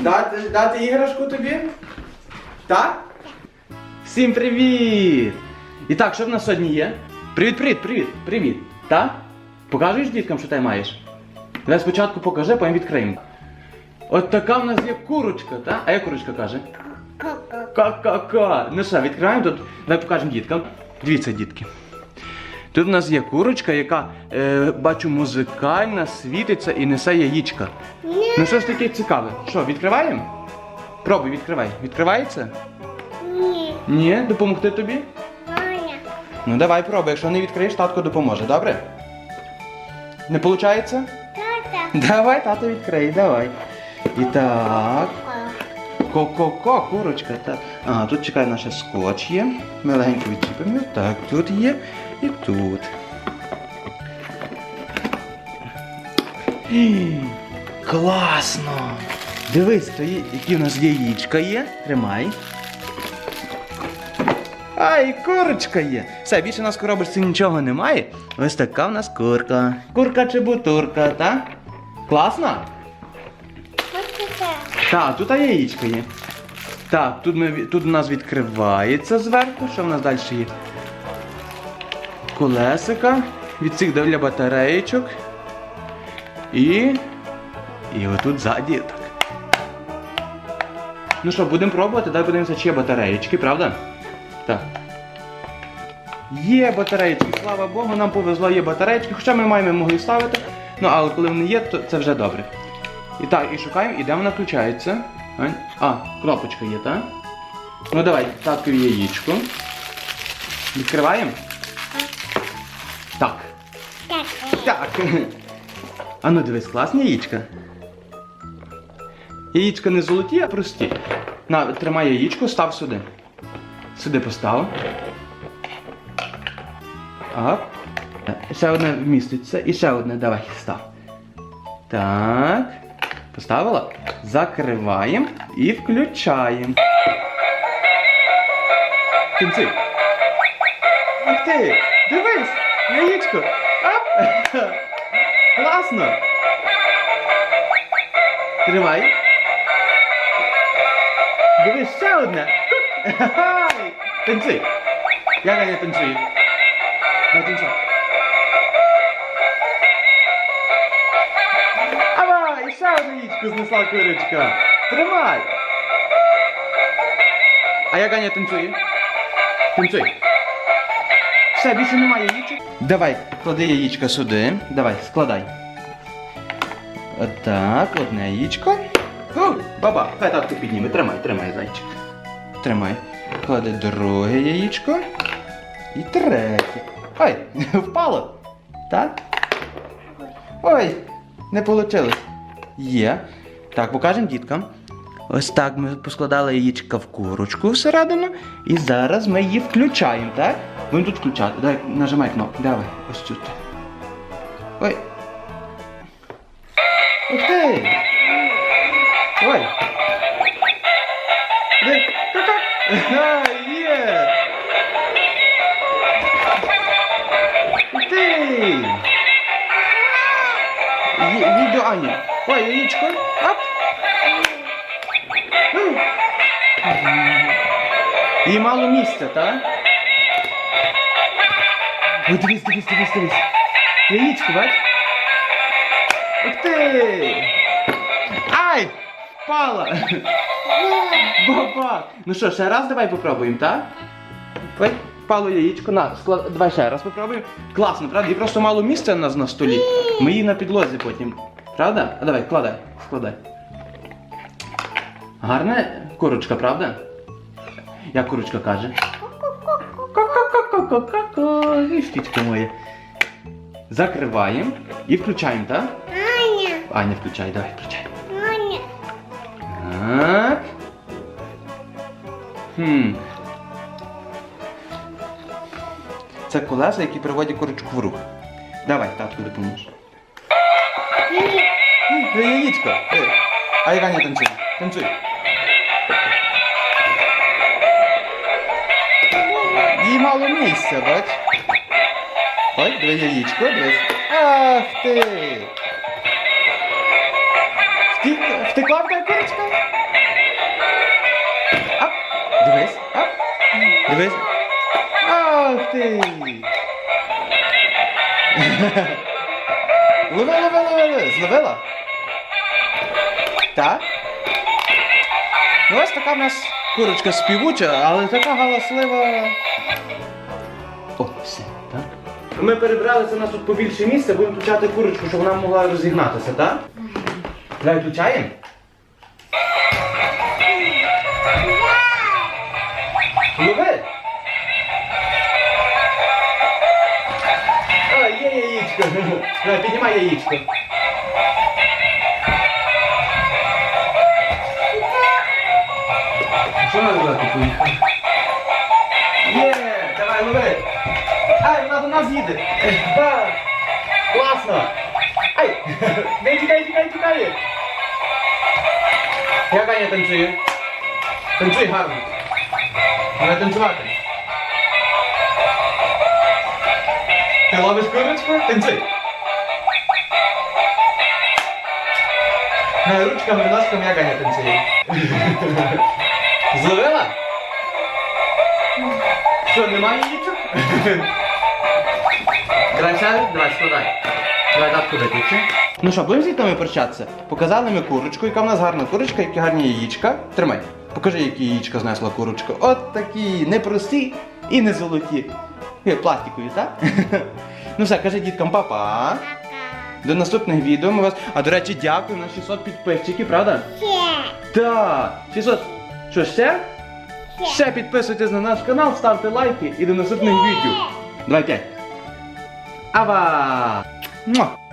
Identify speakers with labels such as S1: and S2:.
S1: Дати, дати іграшку тобі? Так? Всім привіт! І так, що в нас сьогодні є? Привіт, привіт, привіт, привіт. Так? Покажеш діткам, що ти маєш? Давай спочатку покажи, потім відкриємо. От така в нас є курочка, так? А як курочка каже? Ка-ка-ка. Ну що, відкриваємо тут. Давай покажемо діткам. Дивіться, дітки. Тут в нас є курочка, яка, е, бачу, музикальна, світиться і несе яєчка. Ну що ж таке цікаве? Що, відкриваємо? Пробуй, відкривай. Відкривається?
S2: Ні,
S1: Ні, допомогти тобі?
S2: Аня.
S1: Ну давай пробуй, якщо не відкриєш, татко допоможе, добре? Не виходить?
S2: Тата.
S1: Давай, тато відкрий, давай. І так. Ко-ко-ко, курочка. Так. А, тут чекай, наше скотч є. Ми легенько відчіпимо. Так, тут є і тут. Класно! Дивись, то є, які в нас яєчка є. Тримай. А, і курочка є. Все, більше у нас в коробочці нічого немає. Ось така в нас курка. Курка чи бутурка, так? Класно? Так, тут яєчко є. Так, тут, ми, тут у нас відкривається зверху. Що в нас далі є? Колесика. Відсік для батареєчок. І. І отут ззаді так. Ну що, будемо пробувати, дай подивимося, чи є батареєчки, правда? Так. Є батареєчки, слава Богу, нам повезло, є батареєчки, хоча ми маємо могли ставити. Ну, але коли вони є, то це вже добре. І так, і шукаємо, і де вона включається. А, кнопочка є, так? Ну давай, таткові яєчко. Відкриваємо? Так.
S2: Так.
S1: Так. А ну дивись, класні яєчка. Яєчка не золоті, а прості. На, тримай яєчко, став сюди. Сюди постав. Ап. Ще одне вміститься. І ще одне давай став. Так. Поставила? Закриваємо і включаємо. Кінці. Ух ти! Дивись! Яєчко! Ап! Класно! Тримай. Одне. Танцюй. Я танцюю? Дай танцюй. Давай, ще одне яєчко знесла курочка. Тримай. А як Аня танцює? Танцюй. Все, більше немає яєчок. Давай, клади яєчко сюди. Давай, складай. Отак, одне яєчко. Баба, хай татко підніме. Тримай, тримай, зайчик. Тримай. Клади друге яєчко. І третє. Ой, впало. Так? Ой, не вийшло. Є. Так, покажемо діткам. Ось так ми поскладали яєчка в курочку всередину. І зараз ми її включаємо, так? Будемо тут включати. Давай, нажимай кнопку. Давай, ось тут. Ой. Ти! Ой! Є! Ти! Є- Відео Аня. Ой, яєчко. Ап! Їй мало місця, так? Ой, дивись, дивись, дивись, дивись. Яєчко, бач? Ух ти! Ай! Впала! Баба! Ну що, ще раз давай попробуємо, так? Ой, впало яєчко. На, склад... давай ще раз попробуємо. Класно, правда? І просто мало місця у нас на столі. Ми її на підлозі потім. Правда? А давай, складай, складай. Гарна курочка, правда? Як курочка каже? Ко-ко-ко-ко-ко-ко. І штічка моя. Закриваємо і включаємо, так?
S2: Аня.
S1: Аня, включай, давай, включай. Так. Хм. Це колеса, які приводять курочку в рух. Давай, татку допоможеш. Це яєчко. А як Аня танцює? Танцюй. Їй мало місця, бач? Ой, диви яєчко, дивись. Ах ти! Втекла в тебе курочка? Ап, дивись, ап, дивись. Ах ти! Лови, лови, лови, лови. Зловила? Так? Ну ось така в нас курочка співуча, але така галаслива. О, все, так? Ми перебралися, у нас тут побільше місця, будемо включати курочку, щоб вона могла розігнатися, так? Давай включаємо? Лови! А, є яєчко. Давай, піднімай яєчко. Що надо брати поїхати? Є, давай, лови. Ай, вона до нас їде. Ха, Класно. Ай, не тікай, тікай, тікай. Як Аня танцює? Танцюй гарно. Треба танцювати. Ти ловиш курочку? Танцюй. На ручками, ножками як Аня танцює. Зловила? Що, немає яєчок? Давай давай складай. Давай так куди ти Ну що, будемо з дітьми прощатися? Показали ми курочку, яка в нас гарна курочка, які гарні яєчка. Тримай. Покажи, які яєчка знесла курочка. От такі непрості і не золоті. Е, Пластикові, так? ну все, кажи діткам папа. До наступних відео ми вас. А до речі, дякую на 600 підписчиків, правда? Так, 600. Що ще? Ще підписуйтесь на наш канал, ставте лайки і до наступних відео. Давай п'ять. Ава! Mwah.